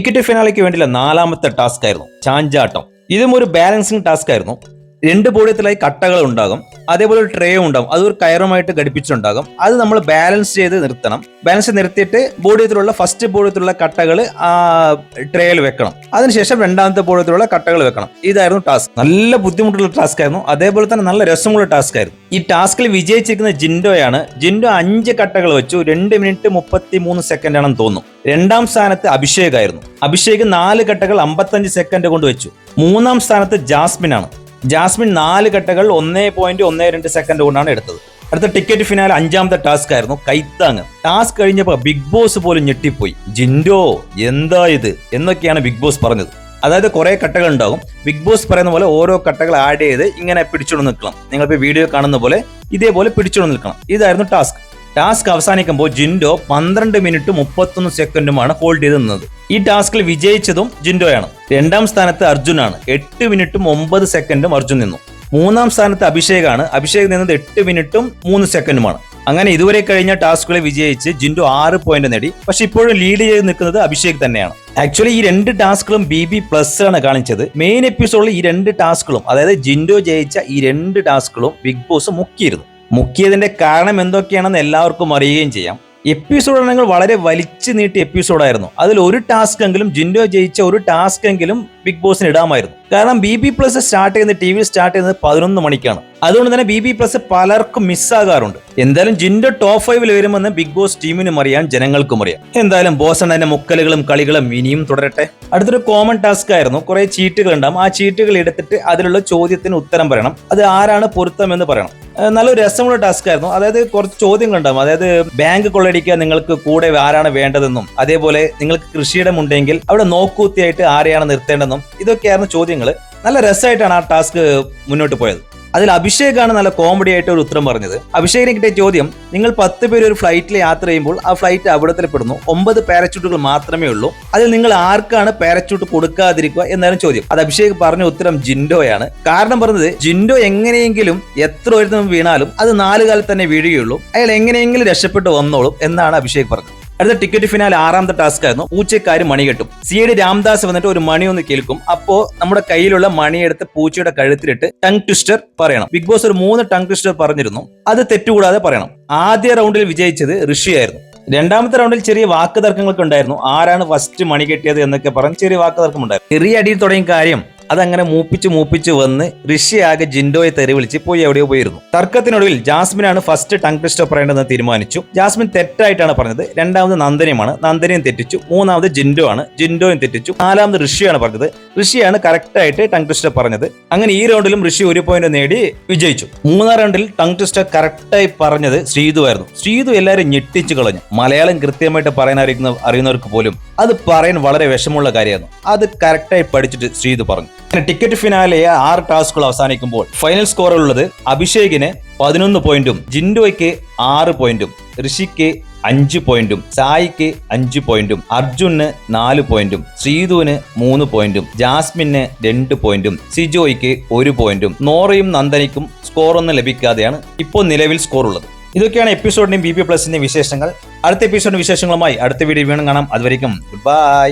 Ticket ഫിനാലയ്ക്ക് വേണ്ടിയുള്ള നാലാമത്തെ task ആയിരുന്നു ചാഞ്ചാട്ടം. ഇതും ഒരു ബാലൻസിങ് ടാസ്ക് ആയിരുന്നു. രണ്ട് ബോഡിയത്തിലായി കട്ടകൾ ഉണ്ടാകും. അതേപോലെ ഒരു ട്രേയും ഉണ്ടാകും. അത് ഒരു കയറുമായിട്ട് ഘടിപ്പിച്ചിട്ടുണ്ടാകും അത് നമ്മൾ ബാലൻസ് ചെയ്ത് നിർത്തണം. ബാലൻസ് നിർത്തിയിട്ട് ബോഡിയത്തിലുള്ള ഫസ്റ്റ് ബോഡിയത്തിലുള്ള കട്ടകൾ ആ ട്രേയിൽ വെക്കണം. അതിനുശേഷം രണ്ടാമത്തെ ബോഡിയത്തിലുള്ള കട്ടകൾ വെക്കണം. ഇതായിരുന്നു ടാസ്ക്. നല്ല ബുദ്ധിമുട്ടുള്ള ടാസ്ക് ആയിരുന്നു. അതേപോലെ തന്നെ നല്ല രസമുള്ള ടാസ്ക് ആയിരുന്നു. ഈ ടാസ്കിൽ വിജയിച്ചിരിക്കുന്ന ജിൻഡോയാണ്. ജിൻഡോ അഞ്ച് കട്ടകൾ വെച്ചു. രണ്ട് മിനിറ്റ് മുപ്പത്തി മൂന്ന് സെക്കൻഡ് ആണെന്ന് തോന്നുന്നു. രണ്ടാം സ്ഥാനത്ത് അഭിഷേക് ആയിരുന്നു. അഭിഷേക് നാല് കട്ടകൾ അമ്പത്തഞ്ച് സെക്കൻഡ് കൊണ്ട് വെച്ചു. മൂന്നാം സ്ഥാനത്ത് ജാസ്മിൻ ആണ് ജാസ്മിൻ നാല് കട്ടകൾ ഒന്നേ പോയിന്റ് ഒന്നേ രണ്ട് സെക്കൻഡ് കൊണ്ടാണ് എടുത്തത്. അടുത്ത ടിക്കറ്റ് ഫിനാൽ അഞ്ചാമത്തെ ടാസ്ക് ആയിരുന്നു കൈത്താങ്. ടാസ്ക് കഴിഞ്ഞപ്പോൾ ബിഗ് ബോസ് പോലും ഞെട്ടിപ്പോയി. ജിൻഡോ എന്താ ഇത്? എന്നൊക്കെയാണ് ബിഗ് ബോസ് പറഞ്ഞത്. അതായത് കുറെ കട്ടകൾ ഉണ്ടാകും. ബിഗ് ബോസ് പറയുന്ന പോലെ ഓരോ കട്ടകൾ ആഡ് ചെയ്ത് ഇങ്ങനെ പിടിച്ചുകൊണ്ട് നിൽക്കണം. നിങ്ങളിപ്പോൾ വീഡിയോ കാണുന്ന പോലെ ഇതേപോലെ പിടിച്ചുകൊണ്ട് നിൽക്കണം. ഇതായിരുന്നു ടാസ്ക് ടാസ്ക് അവസാനിക്കുമ്പോൾ ജിൻഡോ പന്ത്രണ്ട് മിനിറ്റ് മുപ്പത്തൊന്ന് സെക്കൻഡുമാണ് ഹോൾഡ് ചെയ്ത് നിന്നത് ഈ ടാസ്കിൽ വിജയിച്ചതും ജിൻഡോയാണ്. രണ്ടാം സ്ഥാനത്ത് അർജുനാണ്. എട്ട് മിനിറ്റും ഒമ്പത് സെക്കൻഡും അർജുൻ നിന്നു. മൂന്നാം സ്ഥാനത്ത് അഭിഷേകാണ്. അഭിഷേക് നിന്നത് എട്ട് മിനിറ്റും മൂന്ന് സെക്കൻഡുമാണ്. അങ്ങനെ ഇതുവരെ കഴിഞ്ഞ ടാസ്കുകളെ വിജയിച്ച് ജിൻഡോ ആറ് പോയിന്റ് നേടി. പക്ഷെ ഇപ്പോഴും ലീഡ് ചെയ്ത് നിൽക്കുന്നത് അഭിഷേക് തന്നെയാണ്. ആക്ച്വലി ഈ രണ്ട് ടാസ്കുകളും ബി ബി പ്ലസ് ആണ് കാണിച്ചത്. മെയിൻ എപ്പിസോഡിൽ ഈ രണ്ട് ടാസ്കുകളും അതായത് ജിൻഡോ ജയിച്ച ഈ രണ്ട് ടാസ്കുകളും ബിഗ് ബോസ് മുക്കിയിരുന്നു. മുക്കിയതിന്റെ കാരണം എന്തൊക്കെയാണെന്ന് എല്ലാവർക്കും അറിയുകയും ചെയ്യാം. എപ്പിസോഡ് ആണെങ്കിൽ വളരെ വലിച്ചു നീട്ടിയ എപ്പിസോഡായിരുന്നു അതിൽ ഒരു ടാസ്ക് എങ്കിലും ജിൻഡോ ജയിച്ച ഒരു ടാസ്ക് എങ്കിലും ബിഗ് ബോസിന് ഇടാമായിരുന്നു. കാരണം ബി ബി പ്ലസ് സ്റ്റാർട്ട് ചെയ്യുന്നത് ടി വി സ്റ്റാർട്ട് ചെയ്യുന്നത് പതിനൊന്ന് മണിക്കാണ്. അതുകൊണ്ട് തന്നെ ബി ബി പ്ലസ് പലർക്കും മിസ്സാകാറുണ്ട് എന്തായാലും ജിൻഡോ ടോപ്പ് ഫൈവിൽ വരുമെന്ന് ബിഗ് ബോസ് ടീമിനും അറിയാം ജനങ്ങൾക്കും അറിയാം. എന്തായാലും ബോസ് അതിന്റെ മുക്കലുകളും കളികളും ഇനിയും തുടരട്ടെ. അടുത്തൊരു കോമൺ ടാസ്ക് ആയിരുന്നു കുറെ ചീട്ടുകൾ ഉണ്ടാകും ആ ചീറ്റുകൾ എടുത്തിട്ട് അതിലുള്ള ചോദ്യത്തിന് ഉത്തരം പറയണം. അത് ആരാണ് പൊരുത്തം എന്ന് പറയണം. നല്ല നല്ലൊരു രസമുള്ള ടാസ്ക് ആയിരുന്നു. അതായത് കുറച്ച് ചോദ്യങ്ങൾ ഉണ്ടാകും അതായത് ബാങ്ക് കൊള്ളടിക്കാൻ നിങ്ങൾക്ക് കൂടെ ആരാണ് വേണ്ടതെന്നും അതേപോലെ നിങ്ങൾക്ക് കൃഷിയിടം ഉണ്ടെങ്കിൽ അവിടെ നോക്കൂത്തിയായിട്ട് ആരെയാണ് നിർത്തേണ്ടതെന്നും ഇതൊക്കെയായിരുന്നു ചോദ്യങ്ങൾ നല്ല രസമായിട്ടാണ് ആ ടാസ്ക് മുന്നോട്ട് പോയത്. അതിൽ അഭിഷേകാണ് നല്ല കോമഡി ആയിട്ട് ഒരു ഉത്തരം പറഞ്ഞത്. അഭിഷേകിനെ കിട്ടിയ ചോദ്യം നിങ്ങൾ പത്ത് പേര് ഒരു ഫ്ലൈറ്റിൽ യാത്ര ചെയ്യുമ്പോൾ ആ ഫ്ലൈറ്റ് അപകടത്തിൽപ്പെടുന്നു ഒമ്പത് പാരച്യൂട്ടുകൾ മാത്രമേ ഉള്ളൂ. അതിൽ നിങ്ങൾ ആർക്കാണ് പാരച്യൂട്ട് കൊടുക്കാതിരിക്കുക എന്നായിരുന്നു ചോദ്യം. അത് അഭിഷേക് പറഞ്ഞ ഉത്തരം ജിൻഡോയാണ്. കാരണം പറഞ്ഞത് ജിൻഡോ എങ്ങനെയെങ്കിലും എത്ര ഉയർന്നു വീണാലും അത് നാല് കാലത്ത് തന്നെ വീഴുകയുള്ളൂ. അയാൾ എങ്ങനെയെങ്കിലും രക്ഷപ്പെട്ട് വന്നോളും എന്നാണ് അഭിഷേക് പറഞ്ഞത്. അടുത്ത ടിക്കറ്റ് ഫിനാൽ ആറാമത്തെ ടാസ്ക് ആയിരുന്നു. പൂച്ചക്കാർ മണി കെട്ടും. സി ഡി രാംദാസ് വന്നിട്ട് ഒരു മണി ഒന്ന് കേൾക്കും. അപ്പോ നമ്മുടെ കയ്യിലുള്ള മണിയെടുത്ത് പൂച്ചയുടെ കഴുത്തിലിട്ട് ടങ് ട്വിസ്റ്റർ പറയണം. ബിഗ് ബോസ് ഒരു മൂന്ന് ടങ് ട്വിസ്റ്റർ പറഞ്ഞിരുന്നു. അത് തെറ്റുകൂടാതെ പറയണം. ആദ്യ റൗണ്ടിൽ വിജയിച്ചത് ഋഷിയായിരുന്നു രണ്ടാമത്തെ റൗണ്ടിൽ ചെറിയ വാക്ക് തർക്കങ്ങളൊക്കെ ഉണ്ടായിരുന്നു. ആരാണ് ഫസ്റ്റ് മണി കെട്ടിയത് എന്നൊക്കെ പറഞ്ഞ് ചെറിയ വാക്ക് തർക്കം ഉണ്ടായിരുന്നു ചെറിയ അടിയിൽ തുടങ്ങിയ കാര്യം അതങ്ങനെ മൂപ്പിച്ച് മൂപ്പിച്ച് വന്ന് ഋഷിയാകെ ജിൻഡോയെ തെറി വിളിച്ച് പോയി എവിടെയോ പോയിരുന്നു. തർക്കത്തിനൊടുവിൽ ജാസ്മിനാണ് ഫസ്റ്റ് ടങ് ട്വിസ്റ്റ് പറയേണ്ടതെന്ന് തീരുമാനിച്ചു. ജാസ്മിൻ തെറ്റായിട്ടാണ് പറഞ്ഞത്. രണ്ടാമത് നന്ദനയുമാണ്. നന്ദനയും തെറ്റിച്ചു. മൂന്നാമത് ജിൻഡോ ആണ് ജിൻഡോയും തെറ്റിച്ചു. നാലാമത് ഋഷിയാണ് പറഞ്ഞത്. ഋഷിയാണ് കറക്റ്റായിട്ട് ടങ് ട്വിസ്റ്റ് പറഞ്ഞത്. അങ്ങനെ ഈ റൗണ്ടിലും ഋഷി ഒരു പോയിന്റ് നേടി വിജയിച്ചു. മൂന്നാം റൗണ്ടിൽ ടങ് ട്വിസ്റ്റ് കറക്റ്റായി പറഞ്ഞത് ശ്രീതു ആയിരുന്നു. ശ്രീതു എല്ലാവരും ഞെട്ടിച്ചു കളഞ്ഞു. മലയാളം കൃത്യമായിട്ട് പറയാൻ അറിയുന്ന അറിയുന്നവർക്ക് പോലും അത് പറയാൻ വളരെ വിഷമമുള്ള കാര്യമായിരുന്നു. അത് കറക്റ്റായി പഠിച്ചിട്ട് ശ്രീതു പറഞ്ഞു. ടിക്കറ്റ് ഫിനാലെ ആറ് ടാസ്കുകൾ അവസാനിക്കുമ്പോൾ ഫൈനൽ സ്കോറുള്ളത് അഭിഷേകിന് പതിനൊന്ന് പോയിന്റും ജിൻഡോയ്ക്ക് ആറ് പോയിന്റും ഋഷിക്ക് അഞ്ച് പോയിന്റും സായിക്ക് അഞ്ച് പോയിന്റും അർജുന് നാല് പോയിന്റും ശ്രീധുവിന് മൂന്ന് പോയിന്റും ജാസ്മിന് രണ്ട് പോയിന്റും സിജോയ്ക്ക് ഒരു പോയിന്റും നോറയും നന്ദനിക്കും സ്കോറൊന്നും ലഭിക്കാതെയാണ് ഇപ്പോൾ നിലവിൽ സ്കോർ ഉള്ളത് ഇതൊക്കെയാണ് എപ്പിസോഡിന്റെയും ബി പി പ്ലസിന്റെയും വിശേഷങ്ങൾ. അടുത്ത എപ്പിസോഡിന്റെ വിശേഷങ്ങളുമായി അടുത്ത വീഡിയോ വീണ്ടും കാണാം. അതുവരേക്കും ഗുഡ് ബൈ.